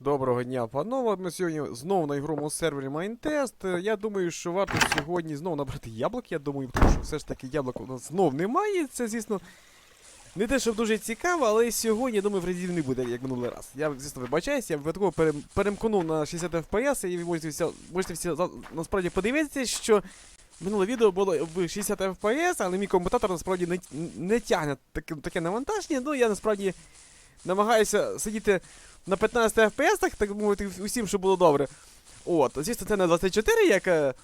Доброго дня, панове. Ми сьогодні знову на ігровому сервері Майнтест. Я думаю, що варто сьогодні знову набрати яблук, я думаю, тому що все ж таки яблук у нас знов немає. Це, звісно, не те, щоб дуже цікаво, але сьогодні, я думаю, вредів не буде, як минулий раз. Я, звісно, вибачаюся, я випадково перем, перемкнув на 60 FPS, і ви можете всі, можете всі насправді подивитися, що минуле відео було в 60 FPS, але мій комутатор насправді не, не тягне таке, таке навантаження. Ну, я насправді намагаюся сидіти на 15 FPS, так мовити, усім, щоб було добре. От, звісно, це не 24, як е,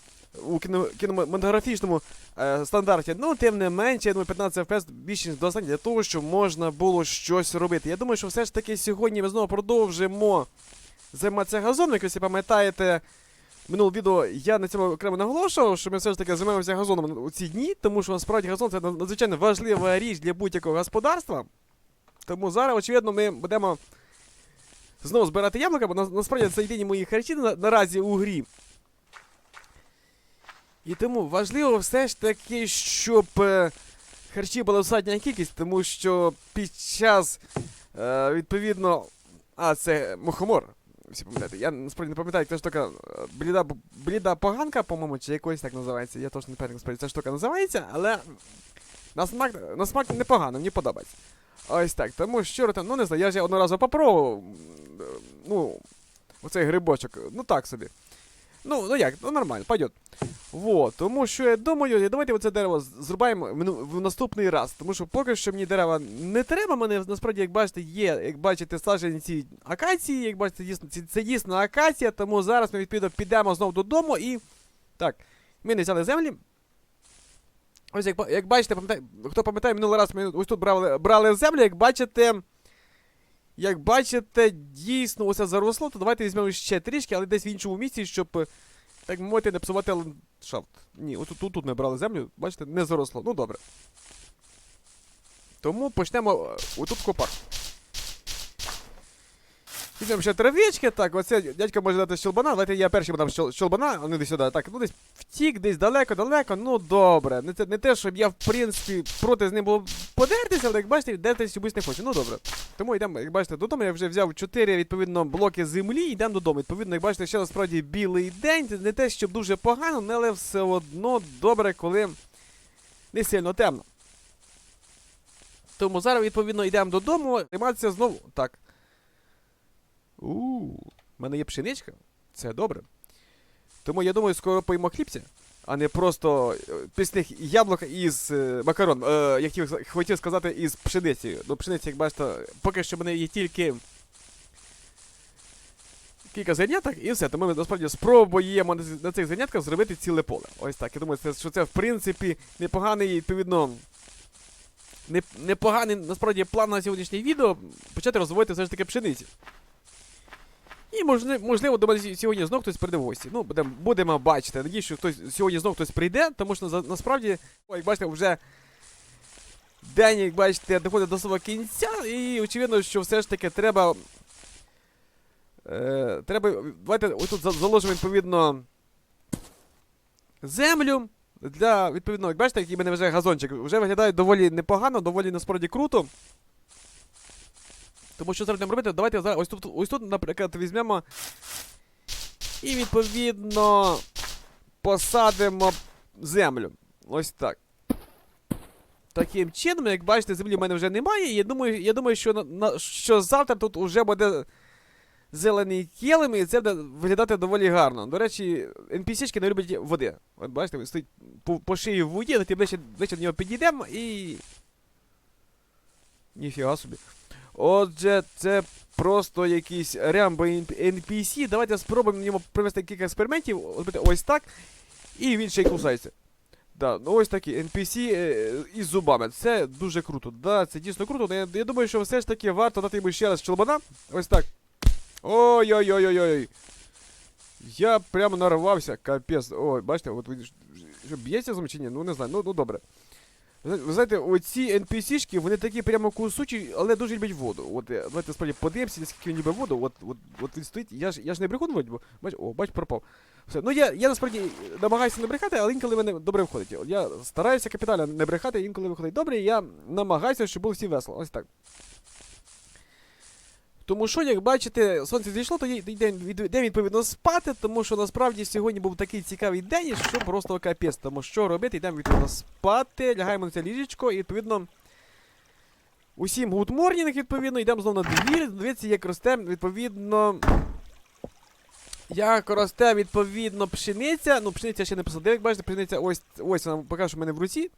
у кінематографічному е, стандарті. Ну, тим не менше, я думаю, 15 FPS більше ніж достатньо для того, щоб можна було щось робити. Я думаю, що все ж таки сьогодні ми знову продовжимо займатися газоном. Як ви пам'ятаєте, минуле відео я на цьому окремо наголошував, що ми все ж таки займаємося газоном у ці дні, тому що насправді газон це надзвичайно важлива річ для будь-якого господарства. Тому зараз, очевидно, ми будемо знову збирати яблука, бо насправді це єдині мої харчі на, наразі у грі. І тому важливо все ж таки, щоб е, харчі була достатня кількість, тому що під час, е, відповідно. А, це мухомор. Всі пам'ятаєте. Я насправді не пам'ятаю, як та штука. е, Бліда, бліда поганка, по-моєму, чи якось так називається. Я точно не пам'ятаю, як ця штука називається, але на смак, на смак непогано, мені подобається. Ось так, тому що там, ну не знаю, я ж одноразово попробував. Ну, оцей грибочок, ну так собі. Ну, ну як, ну нормально, пойдет. Вот, тому що я думаю, давайте оце дерево зрубаємо в, наступний раз. Тому що поки що мені дерева не треба. Мене насправді, як бачите, є, як бачите, саджанці акації, як бачите, дійсно, це, це дійсно акація, тому зараз ми відповідно підемо знову додому і. Так, ми не взяли землі. Ось як, як бачите, пам'ятає, хто пам'ятає, минулий раз ми ось тут брали, брали землю, як бачите. Як бачите, дійсно усе заросло, то давайте візьмемо ще трішки, але десь в іншому місці, щоб, так мовити, не псувати ландшафт. Ні, ось тут, тут ми брали землю, бачите, не заросло. Ну добре. Тому почнемо е, отут копати. Візьмемо ще травички, так, оце дядька може дати щелбана, давайте я перший дам щел- щелбана, а не десь сюди. Так, ну десь втік, десь далеко-далеко, ну добре. Не не те, щоб я, в принципі, проти з ним було подертися, але як бачите, дертись чомусь не хочу. Ну добре. Тому йдемо, як бачите, додому я вже взяв 4, відповідно, блоки землі, йдемо додому. Відповідно, як бачите, ще насправді білий день. Це не те, щоб дуже погано, але все одно добре, коли не сильно темно. Тому зараз, відповідно, йдемо додому, займатися знову. Так. У, в мене є пшеничка. Це добре. Тому я думаю, скоро поїмо хлібця, а не просто е, пісних яблук із е, макарон. Е, я хотів, хотів сказати із пшениці. Ну, пшениці, як бачите, поки що в мене є тільки кілька заняток і все. Тому ми насправді спробуємо на, цих занятках зробити ціле поле. Ось так. Я думаю, що це в принципі непоганий, відповідно. Непоганий насправді план на сьогоднішнє відео почати розвивати все ж таки пшениці. І можливо, до мене сьогодні знов хтось прийде в гості. Ну, будемо, будемо бачити. Надіюсь, що хтось сьогодні знов хтось прийде, тому що насправді, о, як бачите, вже день, як бачите, доходить до свого кінця, і очевидно, що все ж таки треба. Е, треба. Давайте отут за- заложимо відповідно землю. Для, відповідно, як бачите, який мене вже газончик, вже виглядає доволі непогано, доволі насправді круто. Тому що зараз будемо робити, давайте зараз ось тут, ось тут, наприклад, візьмемо. І відповідно посадимо землю. Ось так. Таким чином, як бачите, землі в мене вже немає. Я думаю, я думаю, що, на, що завтра тут вже буде зелений килим, і це буде виглядати доволі гарно. До речі, NPC-шки не люблять води. От бачите, він стоїть по, по шиї в воді, але ближче, ближче до нього підійдемо і. Ніфіга собі. Отже, це просто якийсь рямбо NPC. Давайте спробуємо на ньому провести кілька експериментів. Бачите, ось так. І він ще й кусається. Да, ну ось такі NPC е, із зубами. Це дуже круто. Да, це дійсно круто. Я, я думаю, що все ж таки варто дати йому ще раз щелбана. Ось так. Ой-ой-ой-ой-ой. Я прямо нарвався, капець. Ой, бачите, от ви б'ється з ні? Ну не знаю, ну, ну добре. Ви знаєте, оці NPC-шки, вони такі прямо кусучі, але дуже люблять воду. От е, давайте справді подивимося, наскільки він любить воду. От, от, от він стоїть, я ж, я ж не брехун бо бач, о, бач, пропав. Все. Ну я, я насправді намагаюся не брехати, але інколи мене добре виходить. Я стараюся капітально не брехати, інколи виходить добре, і я намагаюся, щоб було всі весело. Ось так. Тому що, як бачите, сонце зійшло, йдемо йдемо, відповідно спати, тому що насправді сьогодні був такий цікавий день, що просто капець. Тому що робити, йдемо відповідно спати, лягаємо на це ліжечко і відповідно. Усім good morning, відповідно, йдемо знову на двір. Дивіться, як росте, відповідно. Як росте, відповідно, пшениця. Ну, пшениця ще не посадив, як бачите, пшениця ось ось вона поки що в мене в руці.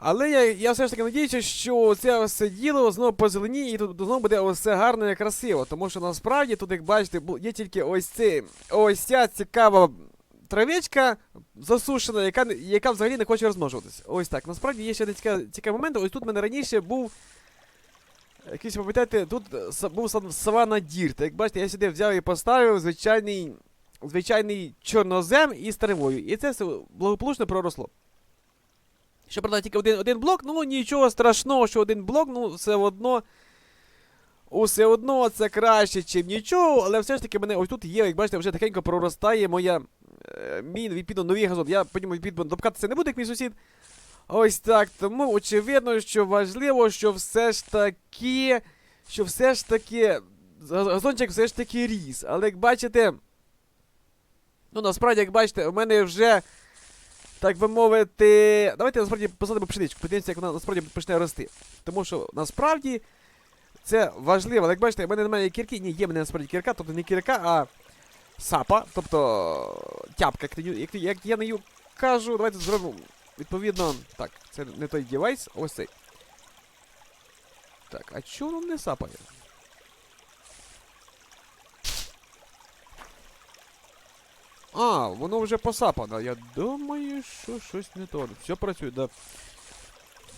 Але я, я все ж таки надіюся, що це все діло знову позеленіє і тут знову буде все гарно і красиво. Тому що насправді тут, як бачите, є тільки ось це, ось ця цікава травичка засушена, яка, яка взагалі не хоче розмножуватися. Ось так. Насправді є ще один цікавий, цікавий момент. Ось тут в мене раніше був. Якийсь, пам'ятаєте, тут е, був савана дірта. Як бачите, я сюди взяв і поставив звичайний, звичайний чорнозем із травою. І це все благополучно проросло. Щоправда, тільки один, один блок, ну нічого страшного, що один блок, ну все одно. Усе одно це краще, ніж нічого, але все ж таки мене ось тут є, як бачите, вже тихенько проростає моя. Е, мій відповідно новий газон. Я потім відповідно допкатися не буду, як мій сусід. Ось так. Тому очевидно, що важливо, що все ж таки. Що все ж таки. Газончик все ж таки ріс. Але як бачите. Ну, насправді, як бачите, у мене вже. Так би мовити. Давайте насправді посадимо пшеничку. Подивимося, як вона насправді почне рости. Тому що насправді це важливо. Але як бачите, в мене немає кірки. Ні, є в мене насправді кірка, тобто не кірка, а сапа, тобто тяпка, як, як, я нею кажу. Давайте зробимо. Відповідно, так, це не той девайс, ось цей. Так, а чого воно не сапає? А, воно вже посапано. Я думаю, що щось не то. Все працює, да.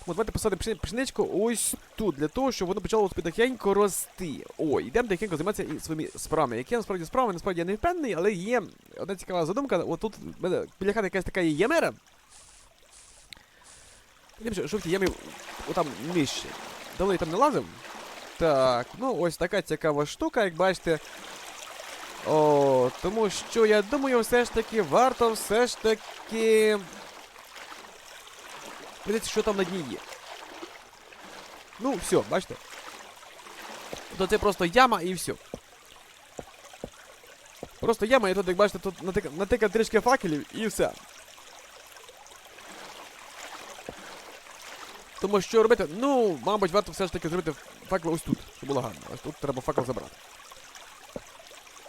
От давайте посадимо пшени- пшеничку ось тут, для того, щоб воно почало потихеньку рости. О, йдемо тихенько займатися своїми справами. Які насправді справи, насправді я не впевнений, але є одна цікава задумка. От тут в мене біля хати якась така є ямера. Дивимося, що в тій ямі отам нижче. Давно я там не лазив. Так, ну ось така цікава штука, як бачите. О, тому що я думаю, все ж таки варто все ж таки. Подивіться, що там на дні є. Ну, все, бачите? То це просто яма і все. Просто яма, і тут, як бачите, тут натика- натикав трішки факелів і все. Тому що робити? Ну, мабуть, варто все ж таки зробити факел ось тут, щоб було гарно. Ось тут треба факел забрати.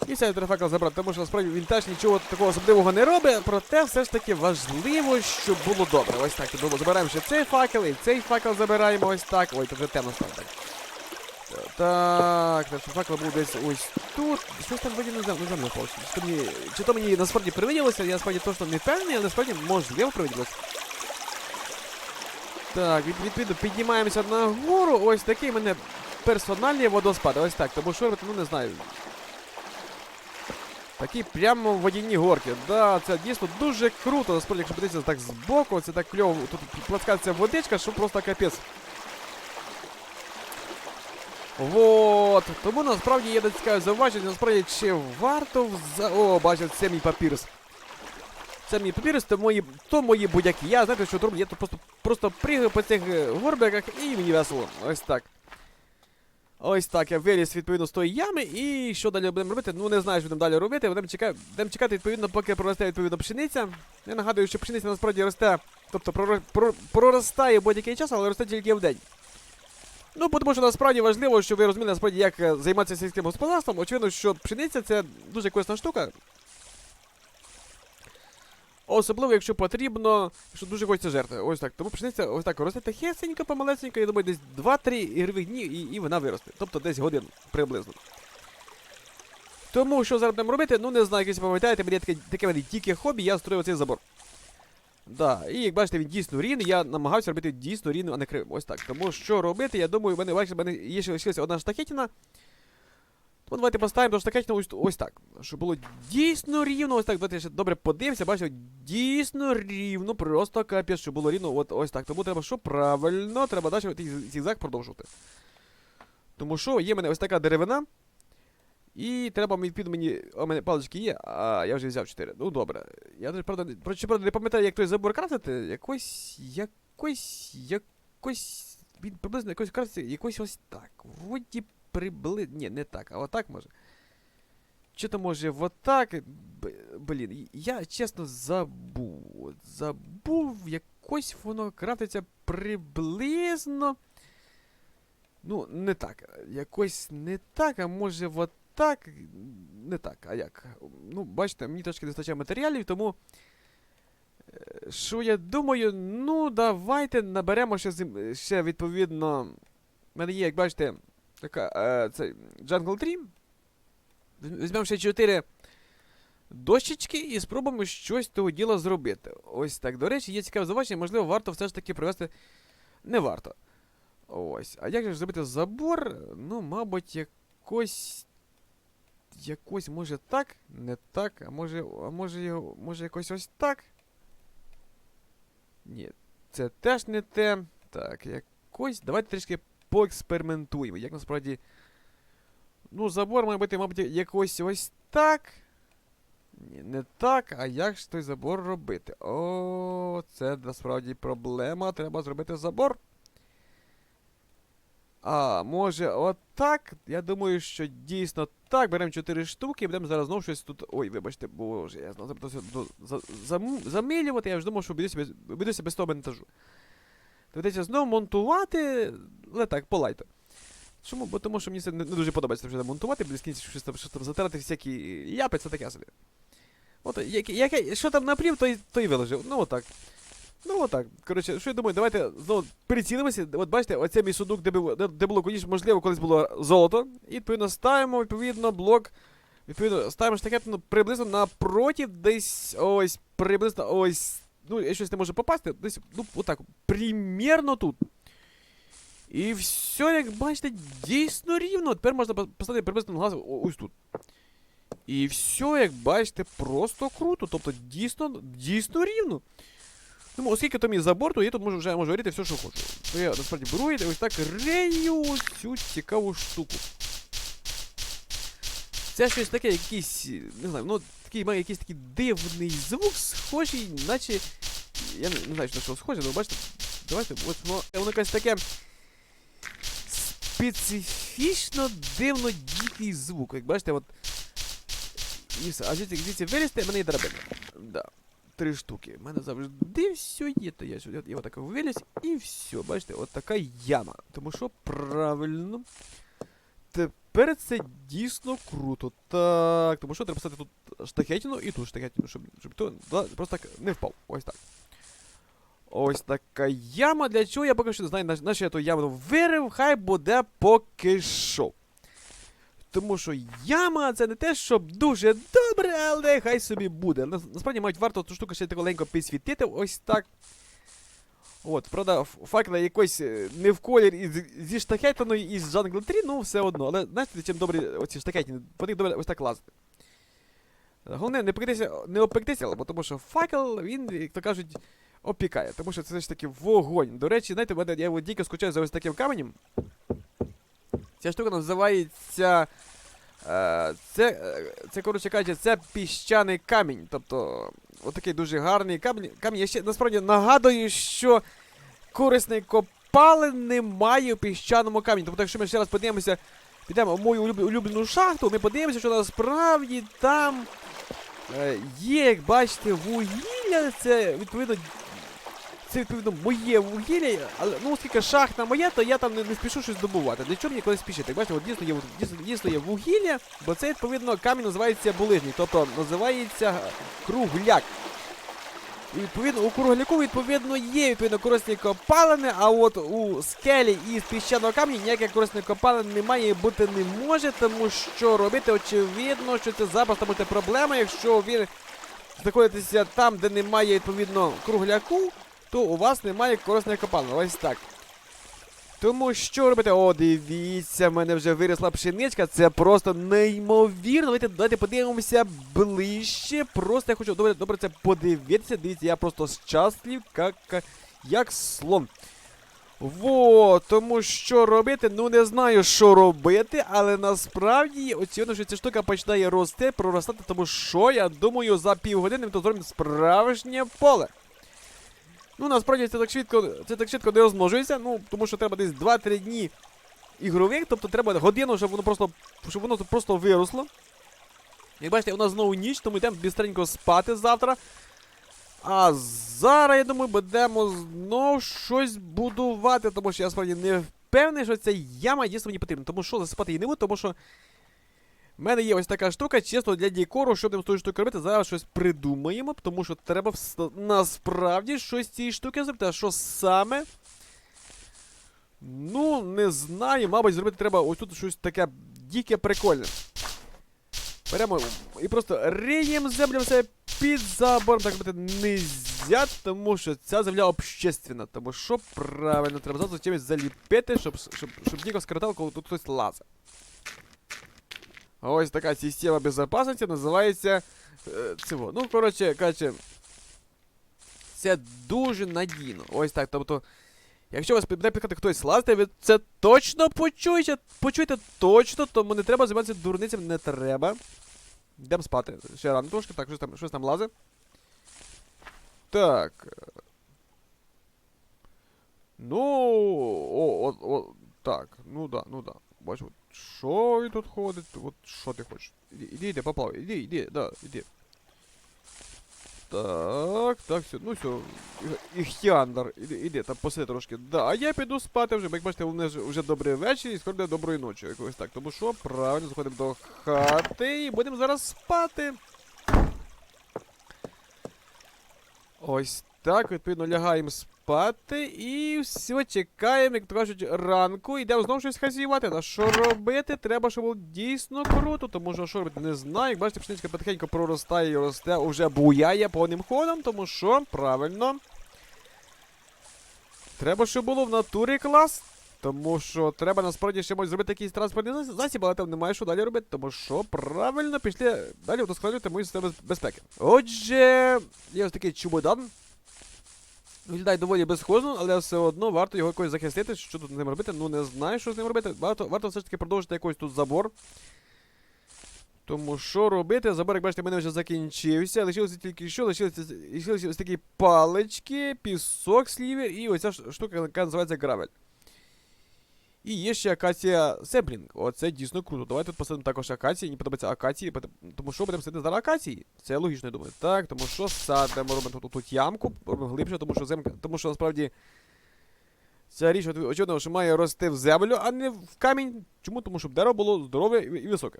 І все, треба факел забрати, тому що насправді він теж нічого такого особливого не робить, проте все ж таки важливо, щоб було добре. Ось так. Тобто забираємо ще цей факел, і цей факел забираємо ось так. Ой, тут вже темно стало так. Так, так, факел був десь ось тут. Щось там вроді не знаю, не знаю, чи то мені, насправді привиділося, я насправді точно не впевнений, але насправді можливо привиділося. Так, від, відповідно, піднімаємося на гору. Ось такий мене персональний водоспад. Ось так. Тому що робити, ну не знаю. Такі прямо водяні горки. Да, це дійсно дуже круто. Насправді, якщо подивитися так збоку, це так кльово. Тут плескається водичка, що просто капець. Вот. Тому насправді є цікаве зауваження, насправді чи варто вза... О, бачив, це мій папірус. Це мій папірус, то мої, то мої будяки. Я знаєте, що роблю? Я тут просто, просто пригаю по цих е, горбиках і мені весело. Ось так. Ось так, я виліз відповідно з тої ями, і що далі будемо робити? Ну не знаю, що будемо далі робити. Будемо чекати, будемо чекати, відповідно, поки проросте відповідно пшениця. Я нагадую, що пшениця насправді росте, тобто прор... Прор... проростає будь-який час, але росте тільки в день. Ну, тому що насправді важливо, що ви розуміли насправді, як е, займатися сільським господарством. Очевидно, що пшениця це дуже корисна штука. Особливо, якщо потрібно, що дуже хочеться жерти. Ось так. Тому пшениця ось так росте тихесенько, помалесенько, я думаю, десь 2-3 ігрових дні і, і вона виросте. Тобто десь годин приблизно. Тому що зараз будемо робити, ну не знаю, якщо пам'ятаєте, мені таке, таке мене тільки хобі, я строїв цей забор. Да, і як бачите, він дійсно рівний, я намагався робити дійсно рівним, а не кривим. Ось так. Тому що робити, я думаю, в мене, бачите, в мене є ще лишилася одна штакетина. Тому давайте поставимо до штакетина ось, ось так. Щоб було дійсно рівно, ось так. Давайте ще добре подивимося, бачите, дійсно рівно, просто капець, щоб було рівно, от ось так. Тому треба що правильно, треба далі зігзаг продовжувати. Тому що є в мене ось така деревина. І треба під мені. У мене палички є, а я вже взяв 4. Ну добре. Я правда, правда, не пам'ятаю, як той забор крафтити. Якось. Якось. Якось. він приблизно якось кажеться, якось ось так. Вроді приблизно. Ні, не так, а отак може. Чи то може отак. Блін, я чесно забув. Забув, якось воно крафтиться приблизно. Ну, не так. Якось не так, а може отак. Не так, а як? Ну, бачите, мені трошки не вистачає матеріалів, тому. е, Що я думаю, ну давайте наберемо ще, ще відповідно. У мене є, як бачите, така, е, це Jungle. Візь- Візьмемо ще 4 дощечки і спробуємо щось того діла зробити. Ось так. До речі, є цікаве зауваження, можливо, варто все ж таки привести. Не варто. Ось. А як же зробити забор? Ну, мабуть, якось. Якось, може так, не так, а може. А може його. Може якось ось так? Ні, це теж не те. Так, якось. Давайте трішки поекспериментуємо. Як насправді. Ну, забор має бути, мабуть, якось ось так. Ні, не так, а як ж той забор робити? О, це насправді проблема. Треба зробити забор. А, може, отак? Я думаю, що дійсно так. Беремо 4 штуки і будемо зараз знову щось тут. Ой, вибачте, боже, я знову запитався замилювати, я вже думав, що обійдуся без, обійдуся без того монтажу. Доведеться знову монтувати, але так, полайто. Чому? Бо тому що мені це не, дуже подобається вже монтувати, без кінці щось там, щось там затерти всякі япи, це таке собі. От, яке, яке, що там наплів, то й, то й виложив. Ну отак. Ну отак. Коротше, що я думаю, давайте знову прицілимося. От бачите, оце мій сундук, де, де, де було, колись, можливо, колись було золото. І відповідно ставимо, відповідно, блок. Відповідно, ставимо штакетину приблизно напроти, десь ось приблизно ось. Ну, я щось не можу попасти, десь, ну, отак, примірно тут. І все, як бачите, дійсно рівно. Тепер можна поставити приблизно глаз о- ось тут. І все, як бачите, просто круто. Тобто дійсно, дійсно рівно. Тому, оскільки то мій забор, то я тут можу вже можу говорити все, що хочу. То я насправді беру і ось так рею цю цікаву штуку. Це щось таке, якийсь, не знаю, ну такий має якийсь такий дивний звук, схожий, наче. Я не, не знаю, що на що схоже, але бачите, давайте, от воно, воно якесь таке специфічно дивно дикий звук. Як бачите, от. І все. А звідси, звідси вилізти, мене є драбина. Да. Три штуки. У мене завжди все є. То я сюди я отак виліз і все. Бачите, от така яма. Тому що правильно. Тепер це дійсно круто. Так, тому що треба поставити тут штахетину і тут штахетину, щоб, щоб то просто так не впав. Ось так. Ось така яма. Для чого я поки що не знаю, на, що я ту яму вирив, хай буде поки що. Тому що яма це не те, щоб дуже добре, але хай собі буде. Насправді, мають варто ту штуку ще таколенько підсвітити, ось так. От, правда, факела якось е, не в колір зі штахетиною і з Jungle 3, ну все одно. Але знаєте, чим добрі оці штахетини, по них добре ось так лазити. Головне, не пектися, не опектися, бо тому що факел, він, як то кажуть, опікає, тому що це ж таки вогонь. До речі, знаєте, мене я от тільки скучаю за ось таким каменем. Ця штука називається. Е, це, е, це, коротше кажучи, це піщаний камінь. Тобто, отакий дуже гарний камінь. камінь. Я ще насправді нагадую, що корисний копалин немає у піщаному камені. Тобто, якщо ми ще раз подивимося, підемо в мою улюблену шахту, ми подивимося, що насправді там е, є, як бачите, вугілля. Це відповідно. Це відповідно моє вугілля, але ну оскільки шахта моя, то я там не, не спішу щось добувати. Для чого мені колись спішити? Бачите, от дійсно є, дійсно, дійсно є вугілля, бо це відповідно камінь називається булижник, тобто називається кругляк. І відповідно у кругляку відповідно є відповідно корисні копалини, а от у скелі із піщаного камня ніяких корисних копалин немає і бути не може, тому що робити очевидно, що це запросто буде проблема, якщо ви знаходитеся там, де немає відповідно кругляку, то у вас немає корисних копалин. Ось так. Тому що робити? О, дивіться, в мене вже виросла пшеничка, це просто неймовірно. Давайте, давайте подивимося ближче. Просто я хочу добре, добре це подивитися. Дивіться, я просто щаслив, як, як слон. Во, тому що робити, ну не знаю, що робити, але насправді очевидно, що ця штука починає рости, проростати, тому що я думаю, за півгодини ми тут зробимо справжнє поле. Ну, насправді це так швидко, це так швидко не розмножується, ну, тому що треба десь 2-3 дні ігрових, тобто треба годину, щоб воно просто, щоб воно просто виросло. Як бачите, у нас знову ніч, тому йдемо бістренько спати завтра. А зараз, я думаю, будемо знов щось будувати, тому що я справді не впевнений, що ця яма дійсно мені потрібна. Тому що засипати її не буду, тому що в мене є ось така штука, чисто для декору, що будемо з тою штукою робити, зараз щось придумаємо, тому що треба вс- насправді щось з цієї штуки зробити. А що саме? Ну, не знаю, мабуть, зробити треба ось тут щось таке дике прикольне. Беремо і просто риємо землю все під забором, так робити нельзя, тому що ця земля общественна. Тому що правильно, треба зразу чимось заліпити, щоб, щоб, щоб Ніко скоротав, коли тут хтось лазить. Ось така система безопасності називається е, цього. Ну, коротше, кажучи, це дуже надійно. Ось так. Тобто, якщо вас буде пікати хтось лазити, ви це точно почуєте, почуєте точно, тому не треба займатися дурницями, не треба. Йдемо спати. Ще рано трошки, так, щось там, щось там лазить. Так. Ну. О, о, о, так, ну да, ну да. Бачу, от Що він тут ходить? От що ти хочеш? Іди, іди, поплавай, іди, іди, да, іди. Так, так, все, ну все. Іхтіандр, іди, іди, там посиди трошки. Да, а я піду спати вже, як бачите, у мене вже добрий вечір і скоро буде доброї ночі. Якось так. Тому що, правильно, заходимо до хати і будемо зараз спати. Ось так, відповідно, лягаємо спати і все, чекаємо, як кажуть, ранку. Йдемо знову щось хазіювати. А що робити? Треба, щоб було дійсно круто, тому що що робити не знаю. Як бачите, пшеничка потихеньку проростає і росте, уже буяє повним ходом, тому що, правильно. Треба, щоб було в натурі клас. Тому що треба насправді ще зробити якийсь транспортний засіб, але там немає що далі робити, тому що правильно пішли далі вдосконалювати мою систему безпеки. Отже, є ось такий чубодан. Виглядає доволі безхозно, але все одно варто його якось захистити. Що тут з ним робити? Ну не знаю, що з ним робити. Варто, варто все ж таки продовжити якийсь тут забор. Тому що робити? Забор, як бачите, в мене вже закінчився. Лишилося тільки що, лишилися, лишилися ось такі палички, пісок слівер і оця штука, яка називається гравель. І є ще акація Себрінг. Оце дійсно круто. Давайте тут посадимо також акації. Мені подобається акації, тому що будемо садити зараз акації. Це логічно, я думаю. Так, тому що садимо, робимо тут, тут ямку, робимо глибше, тому що земка. Тому що насправді ця річ, очевидно, що має рости в землю, а не в камінь. Чому? Тому щоб дерево було здорове і, високе.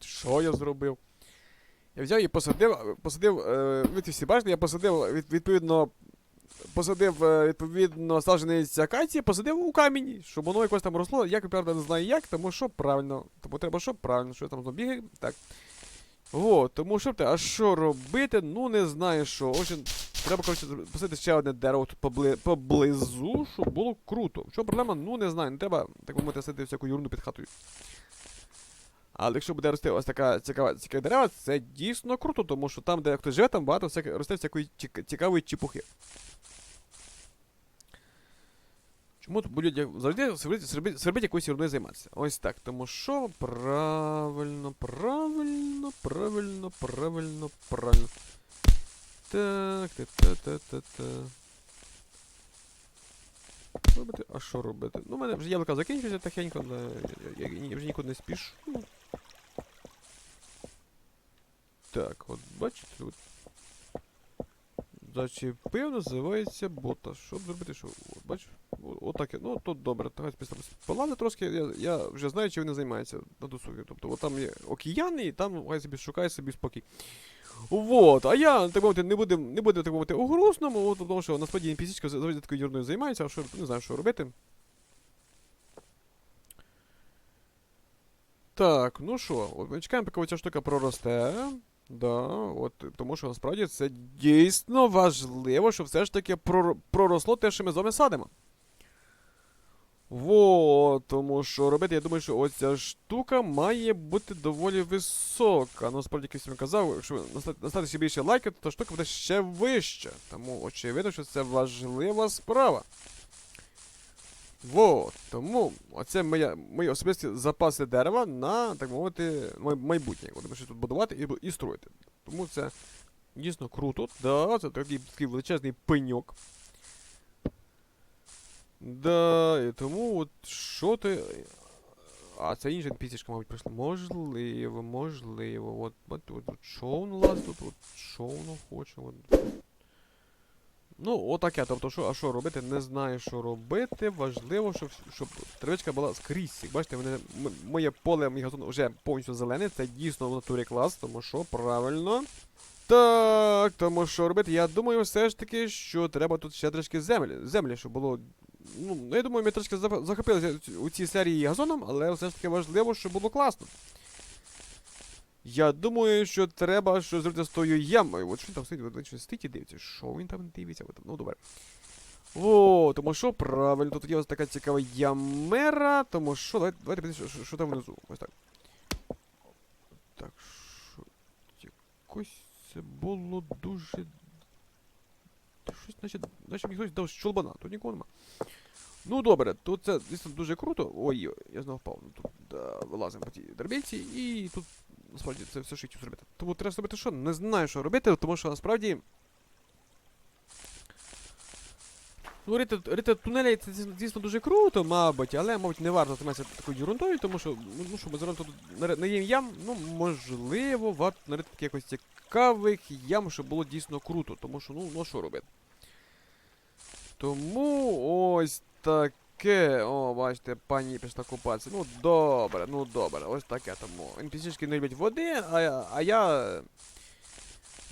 Що я зробив? Я взяв і посадив, посадив, е, ви всі бачите, я посадив від, відповідно посадив, е, відповідно, саджанець акації, посадив у камінь, щоб воно якось там росло. Я, правда, не знаю як, тому що правильно. Тому треба, що правильно, що я там знову бігаю. Так. Вот, тому що те, а що робити? Ну не знаю що. Общем, треба, коротше, посадити ще одне дерево тут побли... поблизу, щоб було круто. Що проблема? Ну не знаю, не треба, так мовити, садити всяку юрну під хатою. Але якщо буде рости ось така цікава, цікаві дерева, це дійсно круто, тому що там, де хтось живе, там багато всяки, росте всякої цікавої чепухи. Чому тут будуть завжди свербить, якоюсь еруною займатися? Ось так. Тому що правильно, правильно, правильно, правильно, правильно. Так, та та та та та Робити? А що робити? Ну, у мене вже яблука закінчується тихенько, да, я, я, я вже нікуди не спішу. Так, от бачите, от Зачепив, називається бота. Що зробити? Що? От, бачиш? О- Отаке. Ну, тут добре. Так, після полазить трошки, я, я вже знаю, чим вони займаються на досугі. Тобто, от там є океан, і там хай собі шукає собі спокій. Вот, а я, так мовити, не буду, не буду так мовити, у грустному, от, тому що насправді NPC-чка завжди такою юрною займається, а що не знаю, що робити. Так, ну що, от ми чекаємо, поки ця штука проросте. Да, от, тому що насправді це дійсно важливо, щоб все ж таки проросло те, що ми з вами садимо. Вот, тому що робити, я думаю, що ось ця штука має бути доволі висока. Ну, справді, як я казав, якщо наста- наставити ще більше лайків, то штука буде ще вища. Тому очевидно, що це важлива справа. Вот, тому оце моя, мої особисті запаси дерева на, так мовити, майбутнє. Ми ще тут будувати і, і строїти. Тому це Дійсно круто. Да, це такий, такий величезний пеньок. Да, і тому от що ти. А, це інша пісічка, мабуть, прийшла. Можливо, можливо. От, от, от, от що воно тут, от, що воно. От. Ну, отаке. Тобто, що, а що робити? Не знаю, що робити. Важливо, щоб, щоб травичка була скрізь. Бачите, мене, моє поле, мій газон вже повністю зелене. Це дійсно в натурі клас, тому що правильно. Так, тому що робити? Я думаю, все ж таки, що треба тут ще трошки землі, землі, щоб було. Ну, ну, я думаю, ми трошки захопилися у цій серії газоном, але все ж таки важливо, щоб було класно. Я думаю, що треба щось зробити з тою ямою. От що він там сидить, щось стоїть і дивиться. Що він там дивиться? От, Ну, добре. О, тому що правильно, тут є ось така цікава ямера, тому що. Давайте, давайте подивимося, що, що там внизу. Ось так. Так, що. Якось це було дуже. Щось, наче, наче мені хтось дав щолбана, тут нікого нема. Ну добре, тут це дійсно дуже круто. Ой, я знову впав. Ну, Тут да, вилазимо по тій дербільці і тут насправді це все, що хотів зробити. Тому треба зробити що? Не знаю, що робити, тому що насправді. Ну, рити, рити тунелі це дійсно дуже круто, мабуть, але, мабуть, не варто займатися такою ерундою, тому що, ну, ну що ми зараз тут нари- наїм ям, ну, можливо, варто нарити якось цікавих ям, щоб було дійсно круто, тому що, ну, ну що робити. Тому ось таке. О, бачите, пані пішла купатися. Ну, добре, ну добре, ось таке тому. NPC-шки не люблять води, а, а я.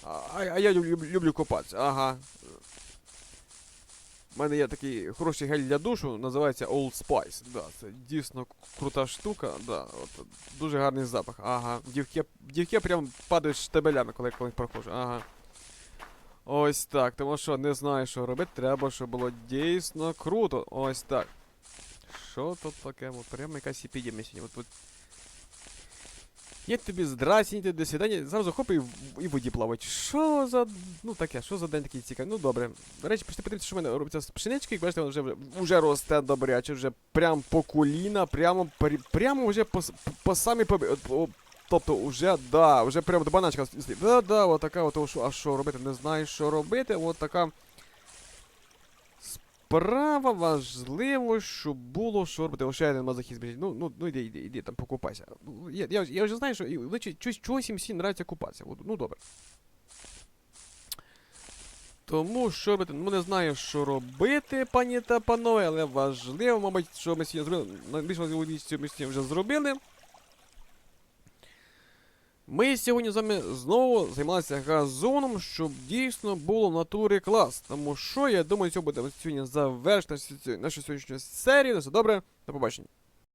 А, а я люблю, люблю купатися. Ага. У мене є такий хороший гель для душу, називається Old Spice. Да, це дійсно крута штука. Да, от, дуже гарний запах. Ага. Дівки, дівки прям падають штабелями, коли я коли проходжу. Ага. Ось так. Тому що не знаю, що робити. Треба, щоб було дійсно круто. Ось так. Що тут таке? Прямо якась епідемія сьогодні. От, от. Є тобі здрасіньте, до свидання, зразу хоп і, і воді плавать. Що за. Ну таке, що за день такий цікавий? Ну добре. До речі, пішли подивитися, що в мене робиться з пшенички, як бачите, воно вже, вже росте добряче, вже прям по коліна, прямо, прямо вже по, по самі по, Тобто, уже, да, вже прямо до баначка. Да, да, от така, от, а що робити? Не знаю, що робити. От така справа важливо, щоб було що робити. О, ще один мазохіст. Ну, ну, ну іди, іди, іди, там покупайся. Ну, Я, я, я вже знаю, що і личить, чогось, чогось їм всім нравиться купатися. Ну добре. Тому що робити? Ну не знаю, що робити, пані та панове, але важливо, мабуть, що ми сьогодні зробили. Найбільш важливу річ, ми сьогодні вже зробили. Ми сьогодні з вами знову займалися газоном, щоб дійсно було в натурі клас. Тому що, я думаю, цього буде сьогодні завершити нашу сьогоднішню серію. На все добре, до побачення.